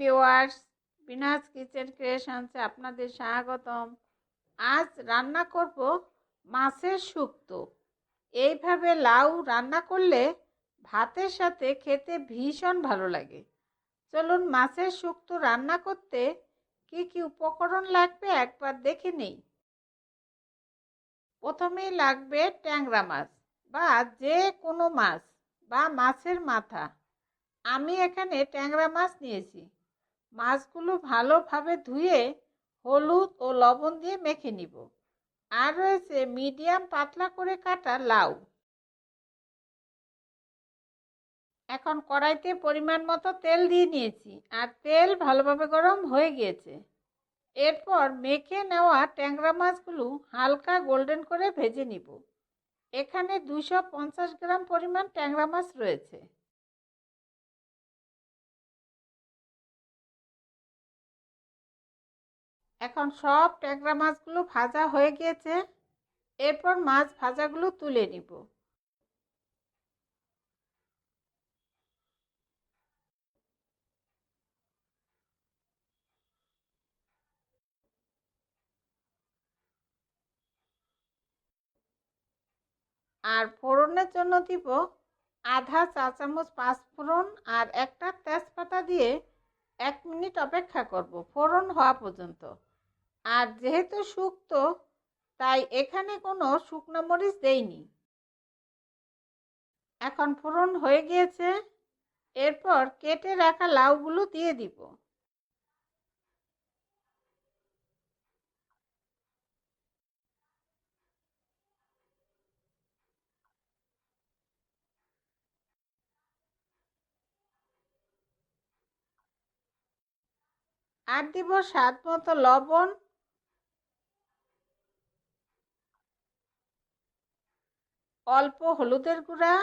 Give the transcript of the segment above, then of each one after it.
Viewers বিনাজ kitchen ক্রিয়েশনসে আপনাদের স্বাগতম। আজ রান্না করব মাছের শুক্তো। এইভাবে লাউ রান্না করলে ভাতের সাথে খেতে ভীষণ ভালো লাগে। চলুন মাছের শুক্তো রান্না করতে কি কি উপকরণ লাগবে একবার দেখে নেই। প্রথমেই লাগবে ট্যাংরা মাছ বা যে কোনো মাছ বা মাছের মাথা। আমি এখানে ট্যাংরা মাছ নিয়েছি। মাছগুলো ভালোভাবে ধুয়ে হলুদ ও লবণ দিয়ে মেখে নিব। আর রয়েছে মিডিয়াম পাতলা করে কাটা লাউ। এখন কড়াইতে পরিমাণ মতো তেল দিয়ে নিয়েছি আর তেল ভালোভাবে গরম হয়ে গিয়েছে। এরপর মেখে নেওয়া ট্যাংরা মাছগুলো হালকা গোল্ডেন করে ভেজে নিব। এখানে দুশো পঞ্চাশ গ্রাম পরিমাণ ট্যাংরা মাছ রয়েছে। এখন সব ট্যাংরা মাছগুলো ভাজা হয়ে গিয়েছে। এরপর মাছ ভাজাগুলো তুলে নিব। আর ফোড়নের জন্য দিব আধা চা চামচ পাঁচফোড়ন আর একটা তেজপাতা দিয়ে এক মিনিট অপেক্ষা করব। ফোড়ন হওয়া পর্যন্ত। আর যেহেতু শুক্তো তাই এখানে কোনো শুকনো মরিচ দেইনি। এখন ফোড়ন হয়ে গিয়েছে, এরপর কেটে রাখা লাউগুলো দিয়ে দিব। আর দিব স্বাদ মতো লবণ অল্প হলুদের গুঁড়া,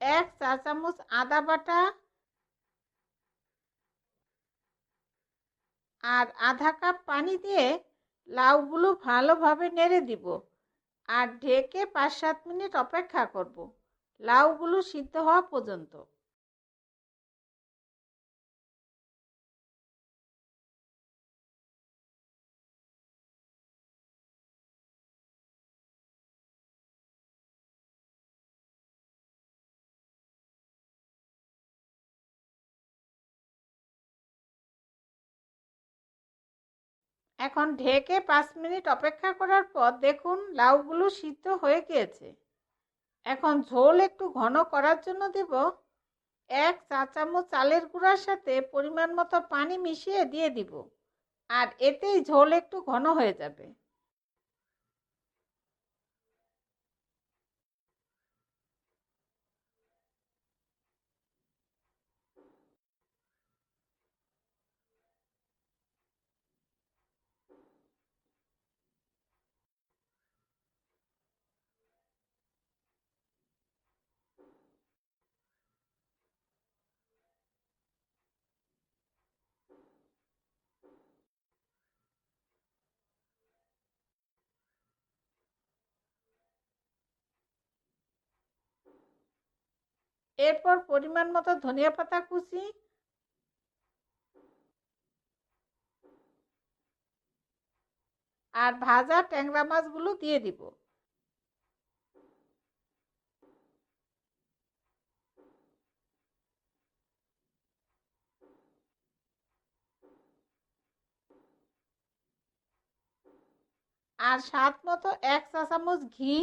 এক চা চামচ আদা বাটা আর আধা কাপ পানি দিয়ে লাউগুলো ভালোভাবে নেড়ে দিব আর ঢেকে পাঁচ সাত মিনিট অপেক্ষা করব। লাউগুলো সিদ্ধ হওয়া পর্যন্ত। এখন ঢেকে পাঁচ মিনিট অপেক্ষা করার পর দেখুন লাউগুলো সিদ্ধ হয়ে গিয়েছে। এখন ঝোল একটু ঘন করার জন্য দেব এক চা চামচ চালের গুঁড়ার সাথে পরিমাণ মতো পানি মিশিয়ে দিয়ে দিব। আর এতেই ঝোল একটু ঘন হয়ে যাবে। এরপর পরিমাণ মতো ধনিয়া পাতা কুচি। আর ভাজা ট্যাংরা মাছগুলো দিয়ে দিব। আর স্বাদ মতো এক চা চামচ ঘি।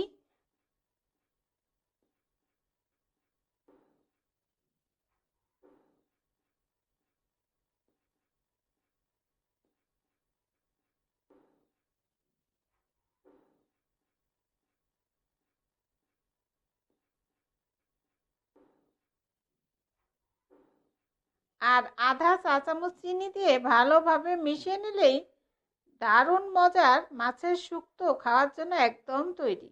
আর আধা চা চামচ চিনি দিয়ে ভালোভাবে মিশিয়ে নিলেই দারুণ মজার মাছের শুক্তো খাওয়ার জন্য একদম তৈরি।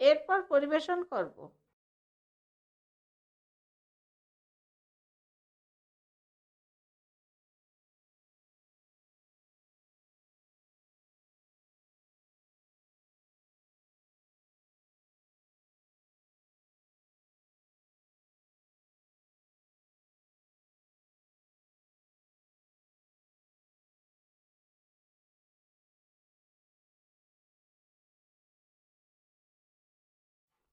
এরপর পরিবেশন করব।